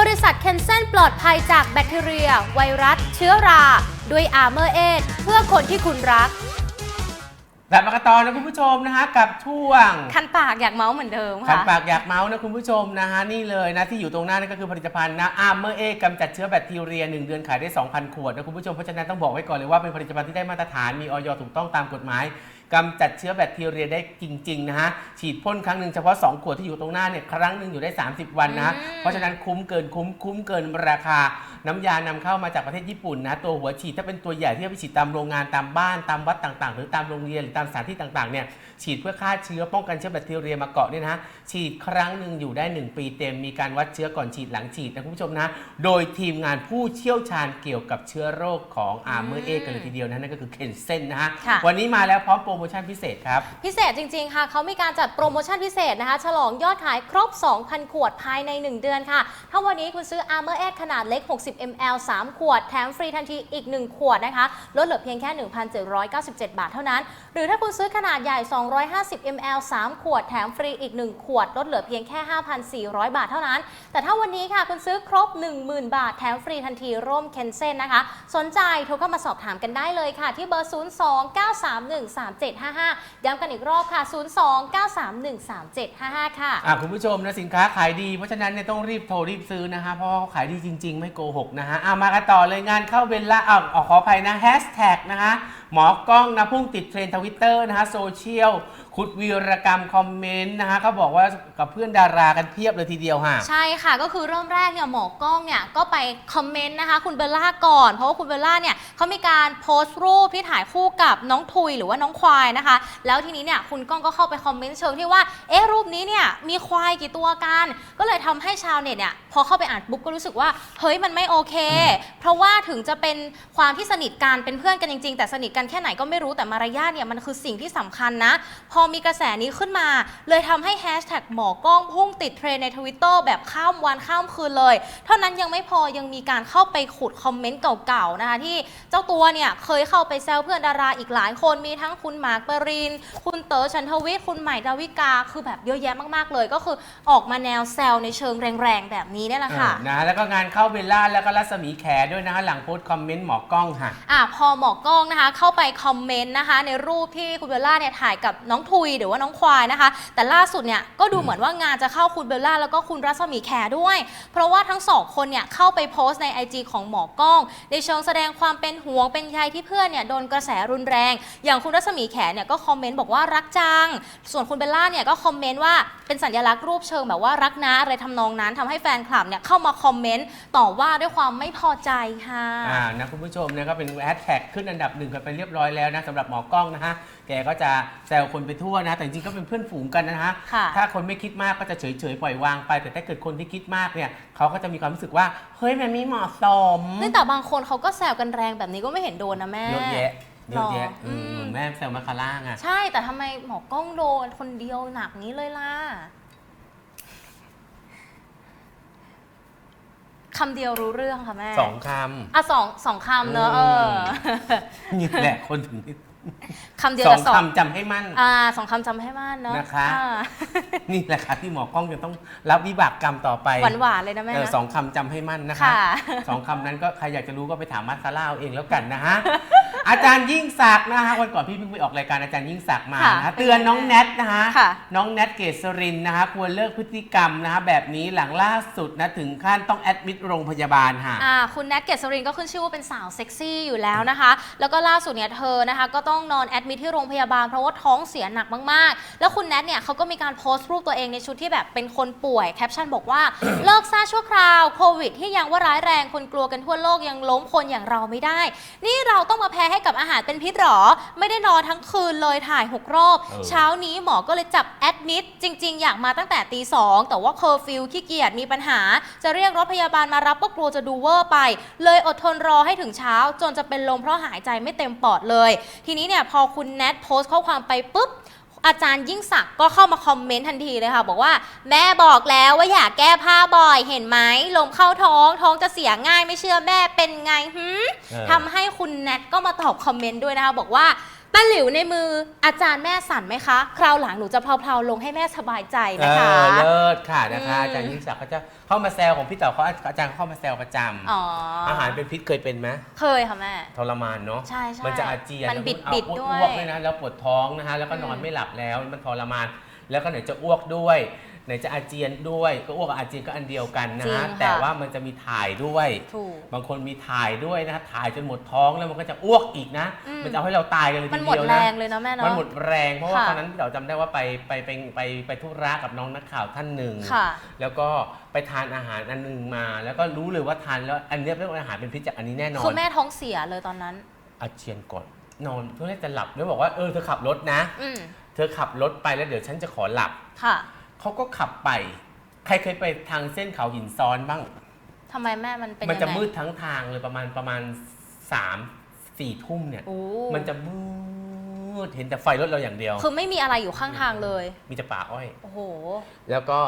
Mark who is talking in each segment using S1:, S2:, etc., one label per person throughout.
S1: บริษัทเคนเซนปลอดภัยจากแบคทีเรีย ไวรัส เชื้อรา ด้วยอาร์เมอร์เอเพื่อคนที่คุณรัก
S2: กลับมากันต่อนะคุณผู้ชมนะฮะกับช่วง
S1: คันปากอยากเมาส์เหมือนเดิม
S2: ขัน
S1: ค่ะ
S2: ปากอยากเมาส์นะคุณผู้ชมนะฮะนี่เลยนะที่อยู่ตรงหน้านั่นก็คือผลิตภัณฑ์นะอาร์เมอร์เอกำจัดเชื้อแบคทีเรีย 1 เดือนขายได้ 2,000 ขวดนะคุณผู้ชมเพราะฉะนั้นต้องบอกไว้ก่อนเลยว่าเป็นผลิตภัณฑ์ที่ได้มาตรฐานมีออยถูกต้องตามกฎหมาย กำจัดเชื้อแบคทีเรียได้จริงๆนะฮะฉีดพ่นครั้งหนึ่งเฉพาะ 2 ขวดที่อยู่ตรงหน้าเนี่ยครั้งหนึ่งอยู่ได้ 30 วันนะฮะ
S1: อืม
S2: เพราะฉะนั้นคุ้มเกินคุ้มคุ้มเกินราคา น้ำยานำเข้ามาจากประเทศญี่ปุ่นนะตัวหัวฉีดถ้าเป็นตัวใหญ่ที่เอาไปฉีดตามโรงงานตามบ้านตามวัดต่างๆ หรือตามโรงเรียนหรือตามสถานที่ต่างๆเนี่ย ฉีดเพื่อฆ่าเชื้อป้องกันเชื้อแบคทีเรียมาเกาะเนี่ยนะฮะฉีดครั้งหนึ่งอยู่ได้ 1 ปีเต็มมีการวัดเชื้อก่อนฉีดหลังฉีดนะคุณผู้ชมนะ โดยทีมงานผู้เชี่ยวชาญเกี่ยวกับเชื้อโรคของอาร์เมอร์เอกันเลยทีเดียวนะนั่นก็คือเคนเซนนะฮะ
S1: ค่ะ
S2: วันนี้มาแล้วพร้อมโปรโมชั่นพิเศษครับ
S1: พิเศษจริง ๆ ค่ะ เขามีการจัดโปรโมชั่นพิเศษนะคะ ฉลองยอดขายครบ 2,000 ขวดภายใน 1 เดือนค่ะ ถ้าวันนี้คุณซื้อ Armor Edge ขนาดเล็ก 60 ml 3 ขวด แถมฟรีทันทีอีก 1 ขวดนะคะ ลดเหลือเพียงแค่ 1,797 บาทเท่านั้น หรือถ้าคุณซื้อขนาดใหญ่250 ml 3 ขวดแถมฟรีอีก 1 ขวด ลดเหลือเพียงแค่ 5,400 บาทเท่านั้น แต่ถ้าวันนี้ค่ะคุณซื้อครบ 10,000 บาทแถมฟรีทันทีร่มเคนเซนนะคะ สนใจโทรเข้ามาสอบถามกันได้เลยค่ะ ที่เบอร์ 029313755 ย้ำกันอีกรอบค่ะ 029313755 ค่ะ
S2: อะคุณผู้ชมนะสินค้าขายดีเพราะฉะนั้นเนี่ยต้องรีบโทรรีบซื้อนะฮะเพราะว่าเขาขายดีจริง ๆ ไม่โกหกนะฮะอะมากันต่อเลยงานเข้าเบลล่าอะขออภัยนะแฮชแท็กนะคะ หมอกล้องนะพุ่งติดเทรนด์ทวิตเตอร์นะฮะโซเชียล ขุดวีรกรรมคอมเมนต์นะฮะเขาบอกว่ากับเพื่อนดารากันเพียบเลยทีเดียวฮะ
S1: ใช่ค่ะก็คือเริ่มแรกเนี่ยหมอกล้องเนี่ยก็ไปคอมเมนต์นะคะคุณเบลล่าก่อน เพราะว่าคุณเบลล่าเนี่ยเขามีการโพสต์รูปที่ถ่ายคู่กับน้องทุยหรือว่าน้องควายนะคะ แล้วทีนี้เนี่ยคุณก้องก็เข้าไปคอมเมนต์เชิงที่ว่าเอ๊ะรูปนี้เนี่ยมีควายกี่ตัวกัน ก็เลยทำให้ชาวเน็ตเนี่ยพอเข้าไปอ่านปุ๊บก็รู้สึกว่าเฮ้ยมันไม่โอเค เพราะว่าถึงจะเป็นความที่สนิทกันเป็นเพื่อนกันจริง ๆ แต่สนิทกันแค่ไหนก็ไม่รู้แต่มารยาทเนี่ยมันคือสิ่งที่สำคัญนะพอมีกระแสนี้ขึ้นมา เลยทำให้แฮชแท็กหมอกล้องพุ่งติดเทรนด์ในทวิตเตอร์แบบข้ามวันข้ามคืนเลย เท่านั้นยังไม่พอยังมีการเข้าไปขุดคอมเมนต์เก่าๆนะคะที่เจ้าตัวเนี่ยเคยเข้าไปแซวเพื่อนดาราอีกหลายคนมีทั้งคุณหมากปริน คุณเต๋อชันทวิทย์คุณใหม่ดาวิกา คือแบบเยอะแยะมากๆเลย ก็คือออกมาแนวแซวในเชิงแรงๆแบบนี้เนี่ยแหละค่ะ
S2: เออนะแล้วก็งานเข้าเบลล่าแล้วก็รัศมีแขด้วยนะฮะหลังโพสต์คอมเมนต์หมอกล้องค่ะ
S1: อะพอหมอกล้องนะคะเข้าไปคอมเมนต์นะคะ ในรูปที่คุณเบลล่าเนี่ยถ่ายกับน้องทุยหรือว่าน้องควายนะคะ แต่ล่าสุดเนี่ยก็ดูเหมือนว่างานจะเข้าคุณเบลล่าแล้วก็คุณรัศมีแขด้วย เพราะว่าทั้งสองคนเนี่ยเข้าไปโพสต์ใน IG ของหมอกล้อง ในเชิงแสดงความเป็นห่วงเป็นใยที่เพื่อนเนี่ยโดนกระแสรุนแรง อย่างคุณรัศมีแขเนี่ยก็คอมเมนต์บอกว่ารักจัง ส่วนคุณเบลล่าเนี่ยก็คอมเมนต์ว่าเป็นสัญลักษณ์รูปเชิงแบบว่ารักนะอะไรทำนองนั้นทำให้แฟนคลับเนี่ยเข้ามาคอมเมนต์ต่อว่าด้วยความไม่พอใจค่ะ
S2: อ่านะคุณผู้ชมเนี่ยก็เป็นแฮชแท็กขึ้นอันดับหนึ่งกันไปเรียบร้อยแล้วนะสำหรับหมอกล้องนะฮะ แกก็จะแซวคนไปทั่วนะ แต่จริงๆก็เป็นเพื่อนฝูงกันนะฮะ
S1: ค่ะ
S2: ถ้าคนไม่คิดมากก็จะเฉยๆปล่อยวางไป แต่ถ้าเกิดคนที่คิดมากเนี่ยเขาก็จะมีความรู้สึกว่าเฮ้ยมันไม่เหมาะสม
S1: นี่แต่บางคนเขาก็แซวกันแรงแบบนี้ก็ไม่เห็นโดนนะแม่
S2: เยอะแยะเยอะแยะ
S1: หรอ
S2: อืม
S1: อืม
S2: เหมือนแม่แซวมาคาร่าไง
S1: ใช่แต่ทำไมหมอกล้องโดนคนเดียวหนักนี้เลยล่ะคำเดียวรู้เรื่องค่ะแม่
S2: สองค
S1: อะสองสองคำเนอะ
S2: อื
S1: เอ
S2: ม
S1: อำ
S2: นี่แหละคนถึง
S1: คำเดียว
S2: สอ
S1: กั
S2: ง
S1: บสอง
S2: คำจำให้มั่น
S1: อ่าสองคำจำให้มากเนอะ
S2: นะคะ
S1: อ่า
S2: นี่แหละค่ะที่หมอกล้องจะต้องรับวิบากกรรมต่อไป
S1: หวานหวานๆเลยนะแม่
S2: เออ
S1: นะ
S2: สองคำจำให้มั่นนะคะ
S1: ค่ะ
S2: สองคำนั้นก็ใครอยากจะรู้ก็ไปถามมัสคาร่าเอาเองแล้วกันนะฮะ อาจารย์ยิ่งศักดิ์นะฮะวันก่อนพี่เพิ่งไปออกรายการอาจารย์ยิ่งศักดิ์มา
S1: ค่ะ
S2: นะฮะเตือนน้องแนทนะฮะ
S1: ค่ะ
S2: น้องแนทเกษรินนะฮะควรเลิกพฤติกรรมนะฮะแบบนี้หลังล่าสุดนะถึงขั้นต้องแอดมิดโรงพยาบาลค่ะ
S1: อ่าคุณแนทเกษรินก็ขึ้นชื่อว่าเป็นสาวเซ็กซี่อยู่แล้วนะคะ แล้วก็ล่าสุดเนี่ยเธอนะคะก็ต้องนอนแอดมิทที่โรงพยาบาลเพราะว่าท้องเสียหนักมากๆ แล้วคุณแนทเนี่ยเขาก็มีการโพสต์รูปตัวเองในชุดที่แบบเป็นคนป่วยแคปชั่นบอกว่า เลิกซ่าชั่วคราวโควิดที่ยังว่าร้ายแรงคนกลัวกันทั่วโลกยังล้มคนอย่างเราไม่ได้ นี่เราต้องมาแพ้ให้กับอาหารเป็นพิษหรอ ไม่ได้นอนทั้งคืนเลยถ่ายหกรอบ
S2: เออ
S1: เช้านี้หมอก็เลยจับแอดมิดจริง ๆ อยากมาตั้งแต่ตีสองแต่ว่าเคอร์ฟิวขี้เกียจมีปัญหา จะเรียกรถพยาบาลมารับก็กลัวจะดูเวอร์ไป เลยอดทนรอให้ถึงเช้า จนจะเป็นลมเพราะหายใจไม่เต็มปอดเลย ทีนี้เนี่ยพอคุณแนทโพสต์ข้อความไปปุ๊บ อาจารย์ยิ่งศักดิ์ก็เข้ามาคอมเมนต์ทันทีเลยค่ะ บอกว่าแม่บอกแล้วว่าอย่าแก้ผ้าบ่อยเห็นไหมลมเข้าท้องท้องจะเสียง่ายไม่เชื่อแม่เป็นไงหืม
S2: เออ
S1: ทำให้คุณแนทก็มาตอบคอมเมนต์ด้วยนะคะบอกว่า ไปถ้าหลิวในมืออาจารย์แม่สั่นไหมคะ คราวหลังหนูจะเพลาๆลงให้แม่สบายใจ
S2: เอ
S1: นะคะ
S2: อเลิศค่ะนะคะ
S1: อืม
S2: อาจารย์ยิ่งศักดิ์เขาจะเข้ามาแซวของพี่เต๋อเขาอาจารย์เขาเข้ามาแซวประจำ
S1: อ๋อ
S2: อาหารเป็นพิษเคยเป็นไหม
S1: เคยค่ะแม่
S2: ทรมานเนาะ
S1: ใช่ใช่
S2: มันจะอาเจียน
S1: มันบิด
S2: แล้ว
S1: บิด
S2: เอา
S1: ด้วย
S2: อ้วกด้วยนะแล้วปวดท้องนะคะแล้วก็นอน
S1: อืม
S2: ไม่หลับแล้วมันทรมาน แล้วก็ไหนจะอ้วกด้วย ไหนจะอาเจียนด้วยก็อ้วกกับอาเจียนก็อันเดียวกันนะ
S1: จริง
S2: ฮะ
S1: ค่ะ
S2: แต่ว่ามันจะมีถ่ายด้วย
S1: ถูก
S2: บางคนมีถ่ายด้วยนะถ่ายจนหมดท้องแล้วมันก็จะอ้วกอีกนะ
S1: อืม
S2: มันจะเอาให้เราตายกันเลย
S1: มั
S2: ที
S1: นหมด
S2: เดียว
S1: แร
S2: นะ
S1: งเลยนะแม่เนาะ
S2: มันหมดแรงเพราะว่า
S1: ค่ะ
S2: ตอนนั้นเราจำได้ว่าไปไปไปไปไปธุระกับน้องนักข่าวท่านหนึ่ง
S1: ค่ะ
S2: แล้วก็ไปทานอาหารอันหนึงมา แล้วก็รู้เลยว่าทานแล้วอันเนี้ยเป็นอาหารเป็นพิษจากอันนี้แน่นอ
S1: คือนแม่ท้องเสียเลยตอนนั้น
S2: อาเจียนก่อนนอนเพื่อที่จะหลับแล้วบอกว่าเออเธอขับรถนะ
S1: อืม
S2: เธอขับรถไปแล้วเดี๋ยวฉันจะขอหลับ
S1: ค่ะ
S2: เขาก็ขับไป ใครเคยไปทางเส้นเขาหินซ้อนบ้าง
S1: ทำไมแม่มันเป็น
S2: มัน
S1: ยัง
S2: จะ
S1: ไง
S2: มืดทั้งทางเลยประมาณประมาณสามสี่ทุ่มเนี่ย
S1: โอ้
S2: มันจะมืดเห็นแต่ไฟรถเราอย่างเดียว
S1: คือไม่มีอะไรอยู่ข้างทางเลย
S2: มีแต่ป่าอ้อย
S1: โอ้โห
S2: แล้วก็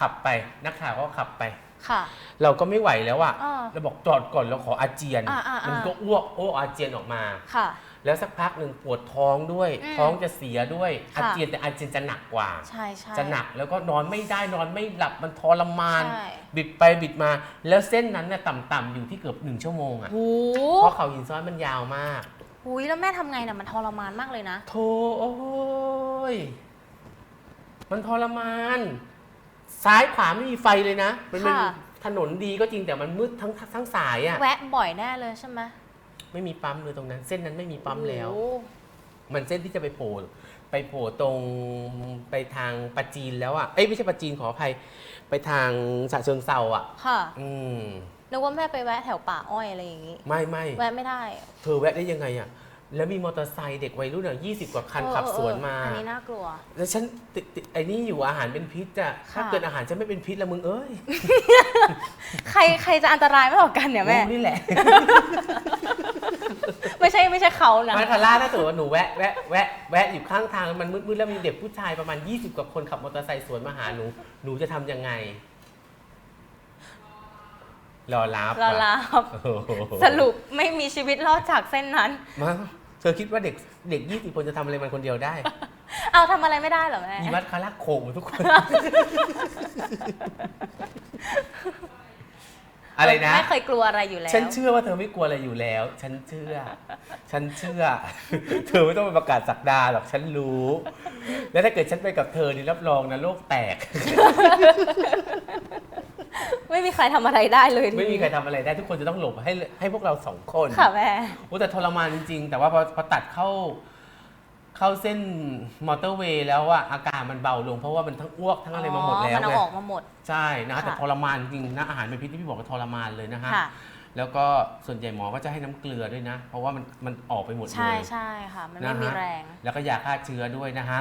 S2: ขับไปนักข่าวก็ขับไป
S1: ค่ะ
S2: เราก็ไม่ไหวแล้วอะ
S1: อ่า
S2: เราบอกจอดก่อนเราขออาเจียน
S1: อ่าอ่าอ่ามั
S2: มันก็อ้วกอ้วกอาเจียนออกมา
S1: ค่ะ
S2: แล้วสักพักหนึ่งปวดท้องด้วย
S1: อืม
S2: ท้องจะเสียด้วย
S1: ค่ะ
S2: อาเจียนแต่อาเจียนจะหนักกว่า
S1: ใช่ใช่
S2: จะหนักแล้วก็นอนไม่ได้นอนไม่หลับมันทรมาน
S1: ใช่
S2: บิดไปบิดมา แล้วเส้นนั้นเนี่ยต่ำๆอยู่ที่เกือบหนึ่งชั่วโมงอะ
S1: โอ้
S2: เพราะเขาหินซ้อนมันยาวมาก
S1: โหแล้วแม่ทำไงน่ะมันทรมานมากเลยนะ
S2: โธ่โอ้ยมันทรมาน ซ้ายขวาไม่มีไฟเลยนะ มันเป็น
S1: ค่ะ
S2: ถนนดีก็จริงแต่มันมืดทั้งทั้งสายอะ
S1: แวะบ่อยแน่เลยใช่ไหม
S2: ไม่มีปั๊มเลยตรงนั้น เส้นนั้นไม่มีปั๊มแล้ว
S1: โอ้
S2: มันเส้นที่จะไปโผล่ไปโผล่ตรงไปทางปะจีนแล้วอะเอ้ยไม่ใช่ปะจีนขออภัยไปทางฉะเชิงเซาอะ
S1: ค่ะ
S2: อืม
S1: นึกว่าแม่ไปแวะแถวป่าอ้อยอะไรอย่างงี้
S2: ไม่ไม่
S1: แวะไม่ได้
S2: เธอแวะได้ยังไงอะ แล้วมีมอเตอร์ไซค์เด็กวัยรุ่นอะยี่สิบกว่าคันขับสวนมา
S1: เออเอออันนี้น่ากลัว
S2: แล้วฉันติดติดไอ้นี่อยู่อาหารเป็นพิษอะถ้า
S1: ค่ะ
S2: เกิดอาหารฉันไม่เป็นพิษแล้วมึงเอ้ย
S1: ใครใครจะอันตรายมากกว่ากันเนี่ยแม่
S2: กูนี่แหละ
S1: ไม่ใช่ไม่ใช่เขานะ
S2: มันคาร่าถ้าสมมติว่าหนูแวะแวะแวะแวะอยู่ข้างทางมันมืดๆแล้วมีเด็กผู้ชายประมาณ 20 กว่าคนขับมอเตอร์ไซค์สวนมาหาหนู หนูจะทำยังไง รอรับ
S1: ลาลาบ
S2: โอ้โห
S1: สรุปไม่มีชีวิตรอดจากเส้นนั้น
S2: มา เธอคิดว่าเด็กเด็ก20คนจะทำอะไรมันคนเดียวได้
S1: เอาทำอะไรไม่ได้เหรอแม่
S2: อีมัดคาร่าโขกหมดทุกคน อะไรนะ
S1: ไม่เคยกลัวอะไรอยู่แล้ว
S2: ฉันเชื่อว่าเธอไม่กลัวอะไรอยู่แล้ว ฉันเชื่อ ฉันเชื่อ เธอไม่ต้องไปประกาศสักดาหรอก ฉันรู้ แล้วถ้าเกิดฉันไปกับเธอนี่รับรองนะโลกแตก
S1: ไม่มีใครทำอะไรได้เลย
S2: ไม่มีใครทำอะไรได้ทุกคนจะต้องหลบให้ให้พวกเราสองคน
S1: ค่ะแม่
S2: โอ้แต่ทรมานจริงๆ แต่ว่าพอพอตัดเข้า เข้าเส้นมอเตอร์เวย์แล้วอะอาการมันเบาลงเพราะว่ามันทั้งอ้วกทั้งอะไรมาหมดแล้ว
S1: มันเอา
S2: ไง
S1: ออกมาหมด
S2: ใช่นะ
S1: ค่ะ
S2: แต่ทรมานจริงนะอาหารเป็นพิษที่พี่บอกว่าทรมานเลยนะฮะ
S1: ค่ะ
S2: แล้วก็ส่วนใหญ่หมอก็จะให้น้ำเกลือด้วยนะ เพราะว่ามันมันออกไปหมดเล
S1: ใช่
S2: ย
S1: ใช่ค่ะ มัน
S2: นะ
S1: ไม่
S2: ฮะ
S1: มีแรง
S2: แล้วก็ยาฆ่าเชื้อด้วยนะฮะ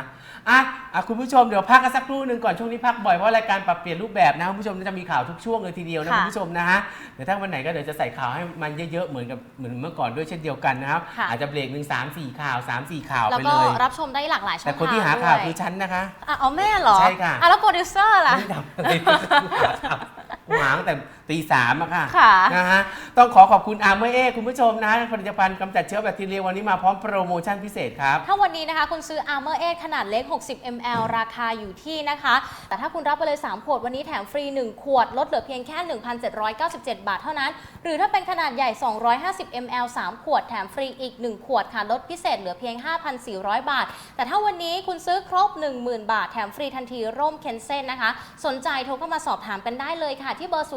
S2: อะอะคุณผู้ชมเดี๋ยวพักกันสักครู่หนึ่งก่อนช่วงนี้พักบ่อยเพราะรายการปรับเปลี่ยนรูปแบบนะคุณผู้ชมจะมีข่าวทุกช่วงเลยทีเดียวนะ
S1: ค่ะ
S2: คุณผู้ชมนะฮะเดี๋ยวถ้าวันไหนก็เดี๋ยวจะใส่ข่าวให้มันเยอะๆเหมือนกับเหมือนเมื่อก่อนด้วยเช่นเดียวกันนะครับ
S1: ค่ะ
S2: อาจจะเบรกหนึ่งสามสี่ข่าวสามสี่ข่าว
S1: แล้ว
S2: ไป
S1: ก็
S2: เลย
S1: รับชมได้หลากหลายช่อง
S2: แต่
S1: ทาง
S2: คนที่หาข่าว
S1: ด้วย
S2: คือฉันนะคะ
S1: อะเอาแม่เหรอ
S2: ใช่ค่ะ
S1: อะแล้วโปรดิวเซอร์ล่ะ
S2: ไม่ทำอะไรกูหาตั้งแต่ ตีสามอะค่ะ
S1: ค่ะ
S2: นะฮะต้องขอขอบคุณอาร์เมอร์เอคุณผู้ชมนะผลิตภัณฑ์กำจัดเชื้อแบคทีเรียวันนี้มาพร้อมโปรโมชั่นพิเศษครับ
S1: ถ้าวันนี้นะคะ คุณซื้อ Armor 8ขนาดเล็ก 60 ml ราคาอยู่ที่นะคะ แต่ถ้าคุณรับไปเลย 3 ขวด วันนี้แถมฟรี 1 ขวด ลดเหลือเพียงแค่ 1,797 บาทเท่านั้น หรือถ้าเป็นขนาดใหญ่ 250 ml 3 ขวด แถมฟรีอีก 1 ขวดค่ะ ลดพิเศษเหลือเพียง 5,400 บาท แต่ถ้าวันนี้คุณซื้อครบ 10,000 บาท แถมฟรีทันทีร่มเคนเซนนะคะ สนใจโทรเข้ามาสอบถามกันได้เลยค่ะ ที่เบอร์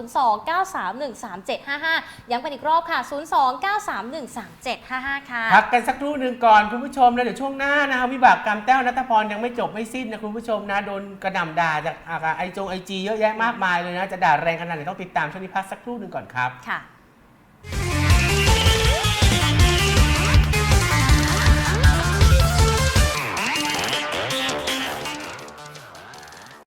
S1: 029313755 ย้ำกันอีกรอบค่ะ 029313755 ค่ะ
S2: พักกันสักครู่หนึ่งก่อนคุณผู้ชมแล้วเดี๋ยวช่วงหน้านะคะวิบากกรรมแต้วนัทพรยังไม่จบไม่สิ้นนะคุณผู้ชมนะโดนกระหน่ำด่าจากไอจงไอจีเยอะแยะมากมายเลยนะจะด่าแรงขนาดไหนต้องติดตามช่วงนี้พักสักครู่หนึ่งก่อนครับ
S1: ค่ะ